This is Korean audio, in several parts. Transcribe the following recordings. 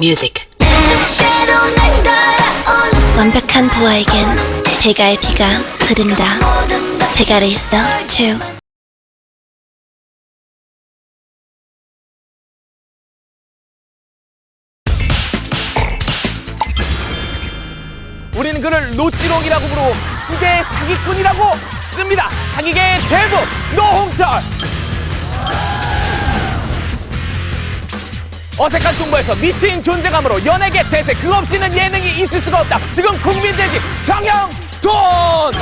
music. 완벽한 보아에겐 대가의 비가 흐른다. 대가를 있어 주. 우리는 그를 노찌롱이라고 부르고 후대 사기꾼이라고 씁니다. 사기계의 대부 노홍철. 어색한 중부에서 미친 존재감으로 연예계 대세 그 없이는 예능이 있을 수가 없다. 지금 국민대지 정영돈.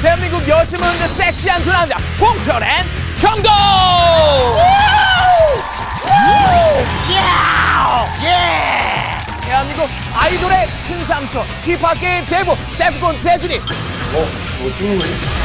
대한민국 여심을 흔든 섹시한 두 남자 홍철 앤 형돈. 대한민국 아이돌의 큰 삼촌 힙합계의 대부 데프콘 대준이 그 작은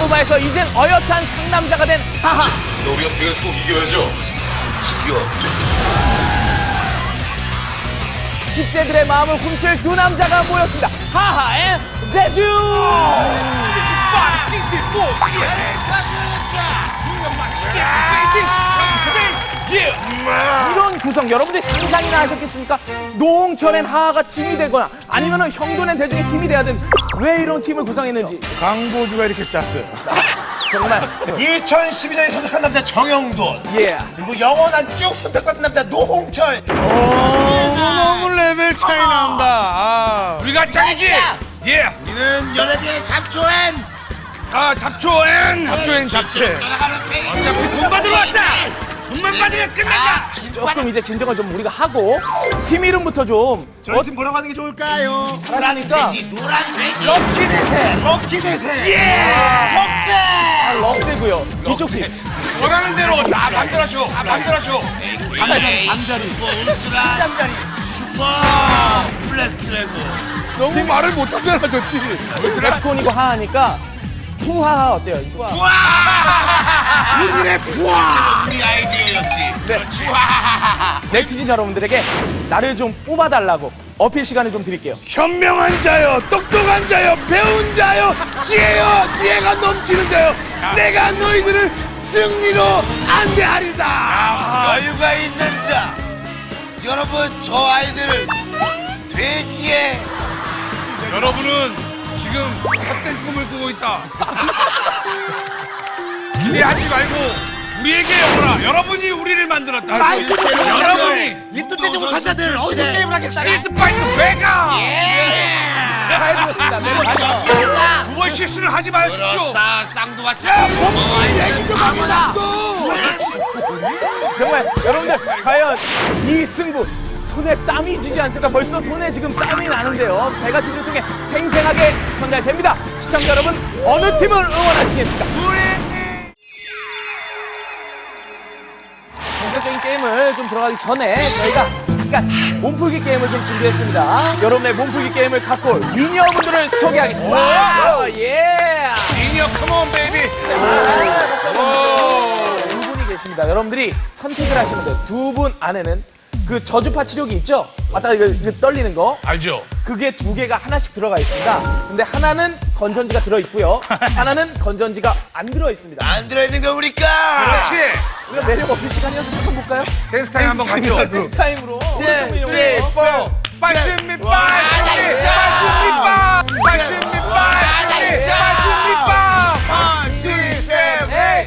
꼬마에서 이젠 어엿한 상남자가 된 하하 너 우리가 꼭 이겨야죠. 지겨. 10대들의 마음을 훔칠 두 남자가 모였습니다 하하 앤 대준 이런 구성 여러분들이 상상이나 하셨겠습니까? 노홍철엔 하하가 팀이 되거나 아니면 형돈엔 대중이 팀이 돼야 되는 왜 이런 팀을 구성했는지 강보주가 이렇게 짰어요. 정말 2012년에 선택한 남자 정영돈. 예. 그리고 영원한 쭉 선택받은 남자 노홍철. 너무 레벨 차이 난다. 아. 우리가 짱이지? 예. 우리는 연예계의 잡초엔. 아 잡초엔. 잡초엔 잡채. 어차피 돈 받으러 왔다. 돈만 받으면 끝난다. 조금 이제 진정을 좀 우리가 하고 팀 이름부터 좀 저희 팀 뭐라고 하는 게 좋을까요? 잘하시니까 노란 돼지. 럭키 대세. 럭키 대세. 예. 아, 럭대고요 이쪽 팀 원하는 대로 다 만들어줘. 다 만들어줘. 잠자리. 짬짜리 너무 말을 못하잖아 저 팀이. 레프콘이고 하하니까 푸하하 어때요? 푸하 우 리의 부하. 우리 아이디어였지. 네. 네티즌 여러분들에게 나를 좀 뽑아달라고 어필 시간을 좀 드릴게요 현명한 자요, 똑똑한 자요, 배운 자요, 지혜요, 지혜가 넘치는 자요. 내가 너희들을 승리로 안대하리다. 여유가 있는 자. 여러분 저 아이들을 돼지의 여러분은 지금 헛된 꿈을 꾸고 있다. 기대하지 말고 우리에게 오라. 여러분이 우리를 만들었다. 여러분이 이 뜻되지 못한 자들 어디서 게임을 하겠다. 스트리트 파이트 배가 잘 들었습니다 네, 맞아요. 두번 실수를 하지 마십시오. 다 쌍두같이. 얘기 좀 또. 정말 여러분들 과연 이 승부 손에 땀이 지지 않습니까? 벌써 손에 지금 땀이 나는데요. 배가 TV를 통해 생생하게 전달됩니다. 시청자 여러분 어느 팀을 응원하시겠습니까? 게임을 좀 들어가기 전에 저희가 약간 몸풀기 게임을 좀 준비했습니다. 여러분의 몸풀기 게임을 갖고 올 미니어분들을 소개하겠습니다. 예! 미니어 컴온 베이비. 두 분이 계십니다. 여러분들이 선택을 하시면 돼요. 두 분 안에는 그 저주파 치료기 있죠? 아까 이거, 이거 떨리는 거. 알죠? 그게 두 개가 하나씩 들어가 있습니다. 근데 하나는 건전지가 들어 있고요. 하나는 건전지가 안 들어 있습니다. 안 들어있는 거 우리까. 그렇지. 우리가 매력 어필 시간이어서 잠깐 볼까요? 댄스 타임 한번 가죠. 넥스 타임으로. 네, 오른쪽 이용으로. 네, 뽀. 빠심미 빠심미 빠심미 빠 빠심미 빠심미 빠심미 빠 에이!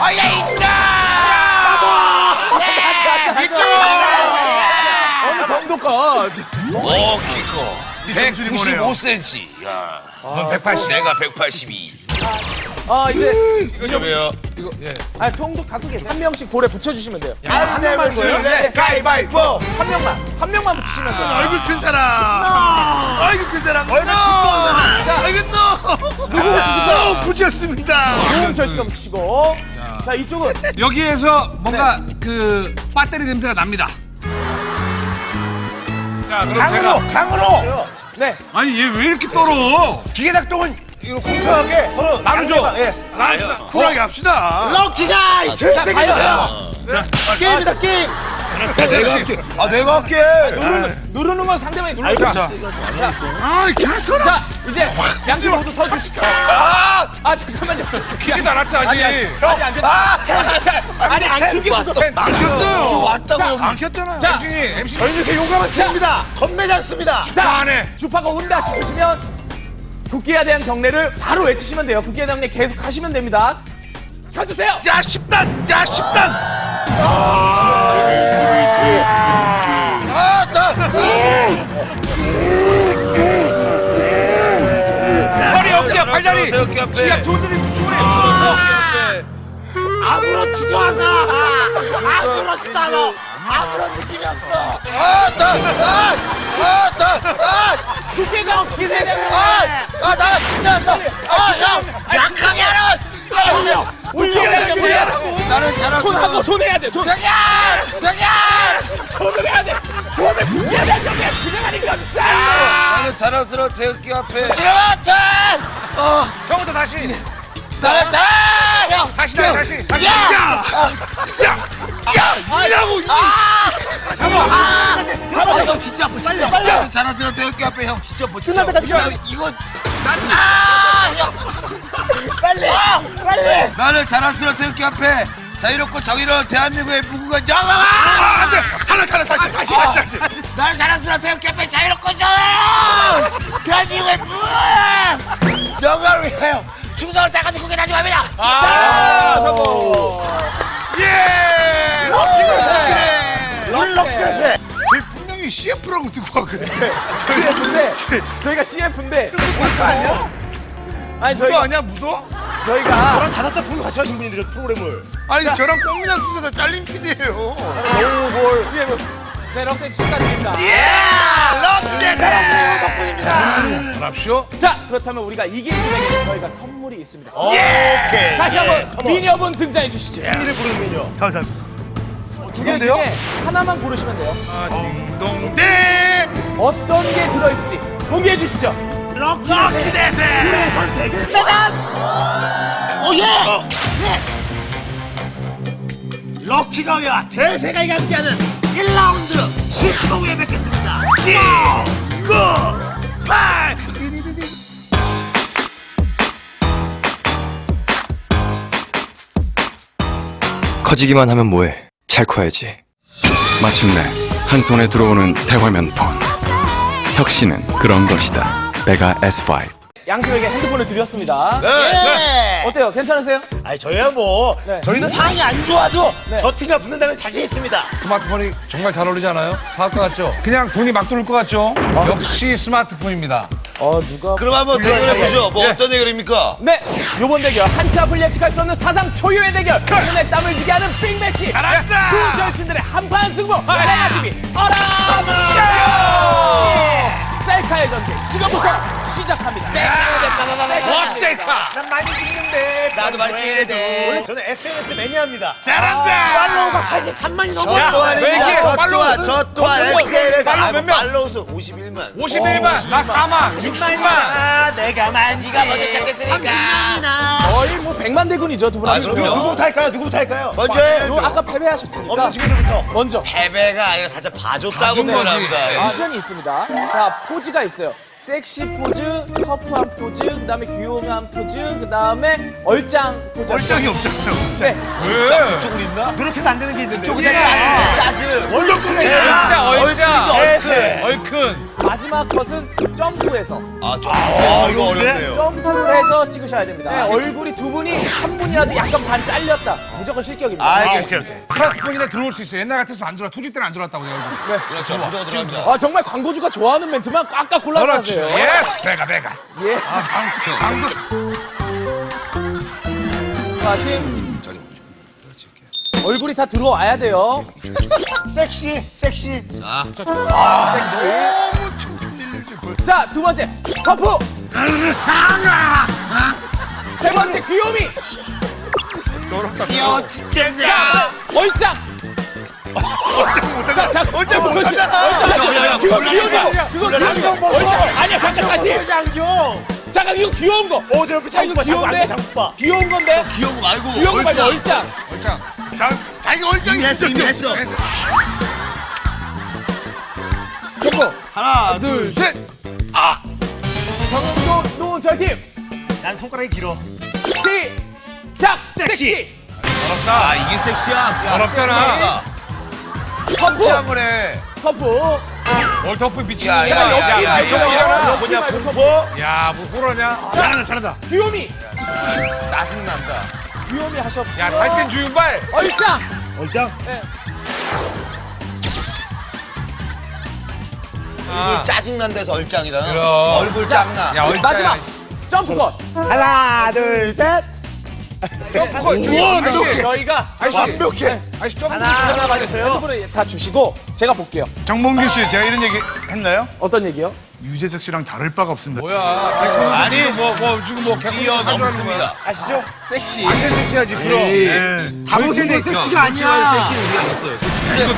어야 있자. 어느 정도까? 오 키커. 195cm. 야. 넌 180. 내가 182. 아, 이제. 그러면 아, 통도 갖고 계세요. 한 명씩 볼에 붙여주시면 돼요. 안 내면 술래 가위바위보. 한 명만. 한 명만 붙이시면 돼요. 얼굴 큰 사람. 얼굴 큰 사람. 얼굴 큰 사람. 자, 얼굴 너. 누구 붙이십니까? 너 붙였습니다. 노홍철 씨가 붙이시고. 자, 이쪽은. 여기에서 뭔가 그 배터리 냄새가 납니다. 자, 그럼 강으로 제가 강으로. 네. 아니 얘 왜 이렇게 떨어? 기계 작동은 이거 공평하게 서로 나누죠. 양해만, 예. 나누자. 쿨하게 합시다. 럭키가 자, 과연. 게임이다 게임. 알았어 내가 할게 아 내가 할게 누르는, 누르는 건 상대방이 눌러야 자. 자, 아 개소라 자, 이제 양쪽 모두 서주시고. 아, 아 잠깐만요. 않았어 아니, 아니, 아직. 아니, 안켰 아니, 안 켰겠어. 안 켰어요 왔다고. 안 켰잖아요 자, MC MC 저희 이렇게 용감한 팀입니다. 겁내지 않습니다. 자, 안 해. 주파가 온다 싶으시면 국기에 대한 경례를 바로 외치시면 돼요. 국기에 대한 경례 계속 하시면 됩니다. 켜주세요. 야 10단 야 10단 어깨 앞에. 아무렇지도 않아. 아무렇지도 않아. 아무런 느낌이 없어. 국기가 국기에 대한 아나 진짜 아야 약하게 하라. 올려. 올려. 올려. 나는 손 잘하고 하고 손 해야 돼. 손. 야! 야! 손을 해야 돼. 손을 국기에 대한 경례 그냥 하는 게 어딨어. 나는 자랑스러운 태극기 앞에. 지라마탄! 어, 처음부터 다시. 나는 잘해! 다시 다시 다시. 다시. 야! 야! 야! 이라고! 이! 잡아. 형 진짜 아파 진짜 아파 나는 자랑스러운 태극기 앞에 형 진짜 아파 진짜 끝날 때까지 아파. 나 이거 난 아! 형! 빨리. 빨리. 나는 자랑스러운 태극기 앞에 자유롭고 정의로운 대한민국의 무궁한 영광아! 안돼! 탈락 탈락 다시 다시 다시 다시 나는 자랑스러운 태극기 앞에 자유롭고 정의로운 대한민국의 무궁한 영광을 위하여 충성을 다하는 국민하지 맙니다 아, 성공. 예! 럭키를 럭키를 저희 분명히 CF라고 듣고 왔거든 CF인데 저희가 CF인데 그거 아니야? 아니 무도 저희가 아니야 무도? 저희가 저랑 다섯 달 프로 같이 하신 분인데 저 프로그램을 아니 저랑 꽁미나 수사가 잘린 PD예요 노볼 예, 뭐, 네 럭키 축하드립니다. 럭대 사랑 덕분입니다. 잡쇼. 자 그렇다면 우리가 이긴 팀에게 저희가 선물이 있습니다. 오케이 다시 한번 미녀분 등장해 주시죠. 승리를 부르는 미녀 감사합니다 두 개 중에 하나만 고르시면 돼요. 아, 딩동대 어떤 게 들어있을지 공개해 주시죠. 럭키 대세 우리의 선택은 짜잔 오예 네. 럭키가와 대세가 함께하는 1라운드 10초 후에 뵙겠습니다 10 9 8 커지기만 하면 뭐해? 잘 커야지. 마침내 한 손에 들어오는 대화면 폰. 혁신은 그런 것이다. 베가 S5. 양팀에게 핸드폰을 드렸습니다. 네. 어때요? 괜찮으세요? 아니 저희야 뭐 네. 저희는 상황이 안 좋아도 네. 저 팀과 붙는다는 자신 있습니다 스마트폰이 정말 잘 어울리지 않아요? 사업 것 같죠? 그냥 돈이 막 들어올 것 같죠? 역시 스마트폰입니다. 어 누가? 그럼 한번 대결해 보죠. 뭐 어떤 대결입니까? 네, 요번 대결 한치 앞을 예측할 수 없는 사상 초유의 대결 손에 땀을 지게 하는 빅매치 잘한다! 두 절친들의 한판 승부 레나TV 어라 셀카의 전쟁. 지금부터 시작합니다. 와, 셀카! 난 많이 찍는데 나도 찍어야 돼. 저는 SNS 매니아입니다. 잘한다! 팔로우가 83만이 넘어요. 저 또한입니다 왜 이렇게 저 팔로우? 또한 저 또한 팔로우, SNS 팔로우 아, 몇 명? 팔로우 수 51만. 51만, 나 4만, 60만. 아 내가 많지 네가 먼저 시작했으니까. 거의 뭐 백만 대군이죠 두 아, 분은 그럼요. 누구부터 할까요? 누구부터 할까요? 먼저 해요 아까 패배하셨으니까. 없는 친구들부터? 먼저. 패배가 아니라 살짝 봐줬다고. 표현합니다. 미션이 있습니다. 자 포즈가 있어요 섹시 포즈, 터프한 포즈, 그다음에 귀여움한 포즈, 그다음에 얼짱 포즈. 얼짱이 없잖아요 네. 왜? 쪽은 있나? 노력해도 안 되는 게 있는데 그냥 짜증 월드컵 진짜 얼짱. 얼큰 얼큰. 마지막 컷은 점프해서 아, 좀. 아, 이거 어려운데? 어렵네요. 점프를 해서 찍으셔야 됩니다. 네, 얼굴이 두 분이 한 분이라도 약간 반 잘렸다. 무조건 실격입니다. 알겠습니다 스마트폰이나 들어올 수 있어. 옛날 같았으면 안 들어와. 투지 때는 안 들어왔다고 내가 알고. 그렇죠. 무조건 들어갑니다. 아 정말 광고주가 좋아하는 멘트만 꽉꽉 골라서 그렇 지. 하세요. 예스! 배가, 배가. 예. 아, 자, 팀. 얼굴이 다 들어와야 돼요. 섹시 섹시 섹시. 자, 두 번째. 터프. 세 번째 귀요미. 귀여워 죽겠네 얼짱. 자, 자, 얼짱 보시. 얼짱 하시. 그거 귀여운 거. 그거 귀여운 거. 얼짱. 아니야, 잠깐 다시. 잠깐 이거 귀여운 거. 오, 저 옆에 자, 이거 장빠, 귀여운데? 귀여운 건데. 귀여운 거 말고. 귀여운 거 말고 얼짱. 얼짱. 자, 자기 얼짱이 이미 했어, 이미 했어. 잡고. 하나, 둘, 둘, 셋. 정도 노 저희 팀 난 손가락이 길어. 시작 섹시 아, 이게 섹시야. 야, 어렵잖아. 터프 거네. 터프 월터프 미친. 야, 야, 야, 야, 야, 야, 야, 뭐냐, 공포? 야, 뭐 호러냐? 잘한다, 잘한다. 귀요미 짜증난다. 귀요미 하셨고 야, 살찐 주윤발. 얼짱 얼짱. 아. 짜증난 데서 얼짱이다. 그럼. 얼굴 짱나. 야, 얼짱. 마지막 점프 컷 하나, 둘, 셋. 우와, 저희가 아이씨. 완벽해. 아이씨, 좀. 하나 하나 받으세요 핸드폰에 다 주시고 제가 볼게요 정몽규 씨 제가 이런 얘기 했나요? 어떤 얘기요? 유재석 씨랑 다를 바가 없습니다. 뭐야? 아니, 아니, 뭐, 뭐, 지금 뭐, 뛰어넘습니다. 아시죠? 섹시 섹시하지, 그럼. 네. 다보세요 섹시가 아니야.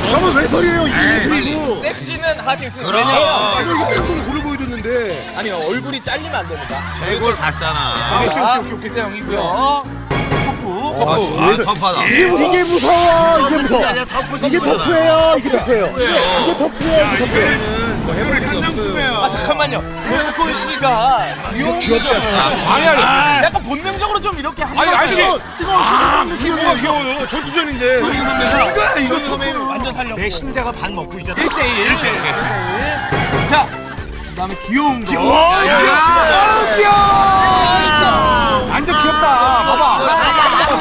저건 왜 소리예요? 이게 소리고. 섹시는 하긴 쓰 그럼. 이거 조금 고를 보여줬는데. 아니요 얼굴이 잘리면 안 됩니다 대골 봤잖아. 자 1대 0이고요 아, 터프하다. 이게, 이게 무서워. 이게 무서워. 아니야, 터프 이게 터프예요. 이게 터프예요. 이게 터프예요. 이게 터프예요. 아 잠깐만요 윤건 씨가 귀여운 아니, 아니. 약간 본능적으로 좀 이렇게 아니, 하시는 아저씨. 거예요. 아, 이게 뭐가 귀여워요? 전투전인데. 이거 이거 처음에는 완전 살려고 내 신자가 반 먹고 있잖아. 1대1 1대1 자 그다음에 귀여운 거 완전 귀엽다. 봐봐.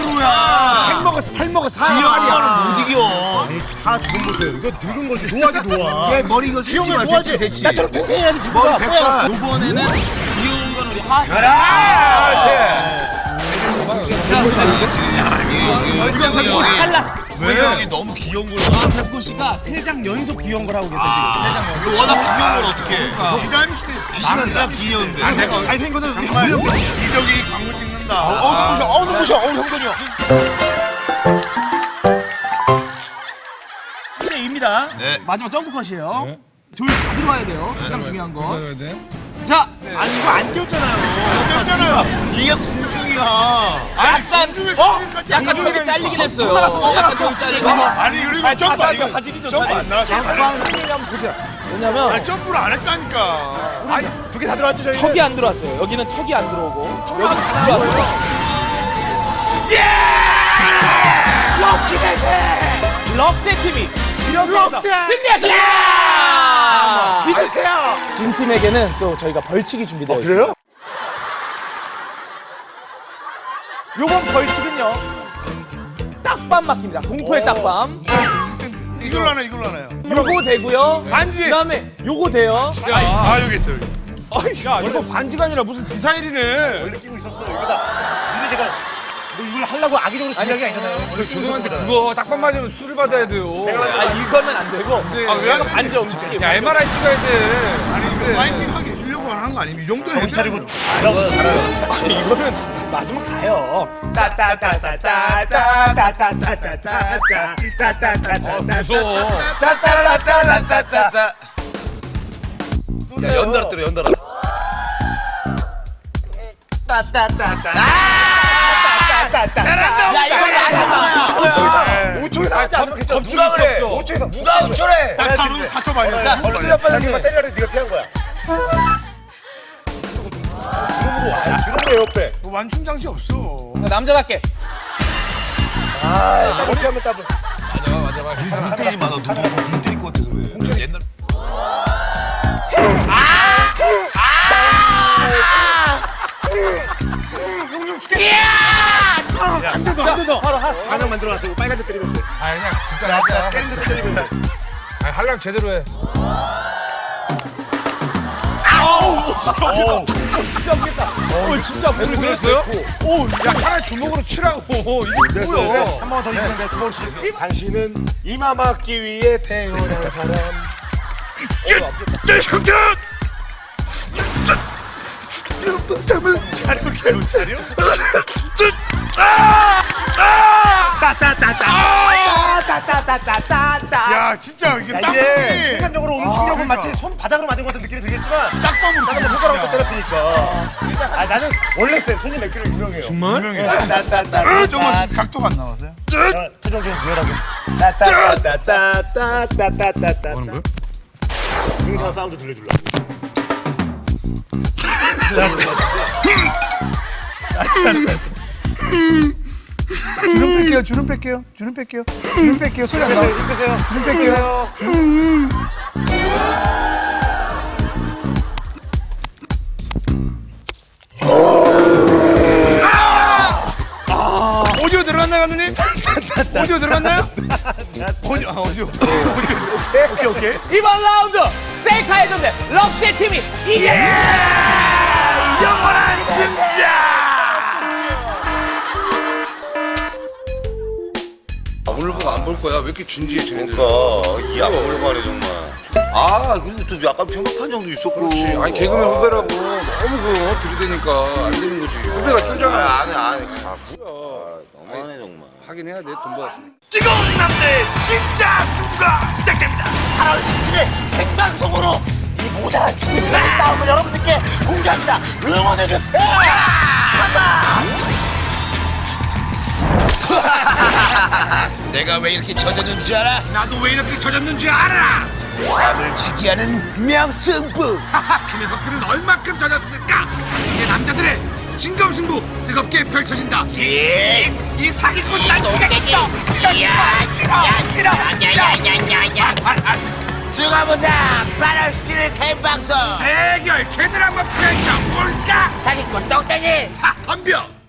팔 먹었어, 팔 먹었어. 귀여운 거는 못 이겨. 다 죽은 보세요. 이거 늙은 거지. 노화지 노화. 얘 머리 이거 새치 마, 새치, 새치. 나처럼 팽팽해야지 피부가. 백반. 이번에는 귀여운 거는 우리 하 탈락 왜 형이 너무 귀여운 걸 봐? 백군 씨가 세 장 연속 귀여운 걸 하고 계세요 지금 이거 워낙 귀여운 걸 어떻게? 기다림 씨 귀신한다 귀여운데. 아니 생거는 이덕이 광고 찍는다. 어 눈부셔. 어 눈부셔. 어 형돈이요. 1대2입니다 네. 마지막 점프 컷이에요 둘다 들어와야 돼요 가장 중요한 거 돼? 자, 아니 이거 안 뛰었잖아요. 했잖아요. 이게 공중이야. 약간 어? 약간 턱이 잘리긴 했어요. 약간 턱이 잘리고. 아니 그리고 점프 가지기 점프 안 나. 점프 안 나. 왜냐면 아니 점프를 안 했다니까. 두개 다 들어왔죠 저희. 턱이 안 들어왔어요. 여기는 턱이 안 들어오고 여기는 다 들어왔어요. 럭키 대세! 럭대 팀이 이렇게 승리하셨습니다! 믿으세요. 진 팀에게는 또 저희가 벌칙이 준비되어 있습니다. 그래요? 요번 벌칙은요. 딱밤 맡깁니다. 공포의 딱밤. 이걸로 하나 이걸로 하나요. 요거 되고요. 반지. 그다음에 요거 돼요. 아 여기 있다 여기. 야, 이거 반지가 아니라 무슨 미사일이네. 원래 끼고 있었어. 이거다. 근데 제가 뭐 이걸 하려고 악의적으로 생각이 아니잖아요. 저 죄송한데 그거 딱밤 맞으면 술을 받아야 돼요. 아 이거면 안 되고. 아, 왜안 이거 되지? 반지 없이. 야, MRI 찍어야 돼. 아니 이거 파이팅 하게 해주려고 하는 거 아니면 이 정도는 정신 차리고 돼. 잘하고 이거는 마지막 가요. 따따따따따따따따따따따따따따따따 무서워. 따따라따라따따따. 야 연달아 때려 연달아. 야 이거 마지막. 5초에서 하지 않으면 괜찮아. 누가 그래? 없어. 5초에서 누가 어쩌래? 나 4초 4초 반이야. 자, 얼굴 빨리 네가 때리라고 네가 피한 거야. 주름으로 와. 주름으로 옆에. 뭐 완충 장치 없어. 남자답게. 아, 머리 하면 따분. 눈 때리지 마. 너눈눈 때릴 것 같아서 그래. 옛날. 한대 더, 한 대 더. 바로 하. 반응 만들어놨어. 빨간색 때리면 돼. 아, 그냥 진짜 하자. 때린 대로 때리면 돼. 아, 하려면 제대로 해. 어, 진짜 아프겠다. 어, 진짜 배를. 들었어요? 오, 야, 차라리 주먹으로 치라고. 이게 뭐야? 한 번더 있으면 내가 주먹을 칠게. 당신은 이마 막기 위해 태어난 사람. 잠을 자려 개우 자려. 따 진짜 이게 야, 딱 이게 보니 순간적으로 오는 충격은 마치 손 바닥으로 맞은 것 같은 느낌이 들겠지만 딱밤으로 나는 뭐 손가락으로 때렸으니까. 아 나는 원래 세 손이 몇 킬로 유명해요. 유명해. 따따따따. 조금만 각도가 안 나와서요? 표정 좀 유연하게. 따따따따따따따따따. 하는 거야? 승차 사운드 들려줄라. 주름 뺄게요. 주름 뺄게요. 주름 뺄게요. 주름 뺄게요. 소리 안 나. 주름 뺄게요. 아! 오디오 들어갔나요, 감독님? 오디오 들어갔나요? 오디오, 아, 오디오. 오케이, 오케이. 이번 라운드 셀카의 존재 럭대 팀이 이겨! 영원한 승자! 울고 안 볼 거야. 왜 이렇게 진지해 쟤네들? 그러니까 이 악물고 하네 정말. 아 그리고 좀 약간 편박한 정도 있었고. 그렇지. 아니 개그맨 후배라고 너무 그 들이대니까 안 되는 거지. 후배가 쫄잖아. 아, 안해 안해. 아 뭐야. 너무하네 정말. 하긴 해야 돼. 돈 받았으니까. 뜨거운 남자의 진짜 승부가 시작됩니다. 8월 17일 생방송으로 이 모자란 친구들의 싸움을 여러분들께 공개합니다. 응원해주세요. 내가 왜 이렇게 젖었는지 알아? 나도 왜 이렇게 젖었는지 알아. 남을 지기 하는 명승부. 그 녀석들은 얼마큼 젖었을까? 이게 남자들의 진검승부 뜨겁게 펼쳐진다. 이, 이 사기꾼 난리가 있어. 들어가보자. 8월 17일 생방송. 대결 제대로 한번 펼쳐 볼까? 사기꾼 똥돼지. 하, 덤벼.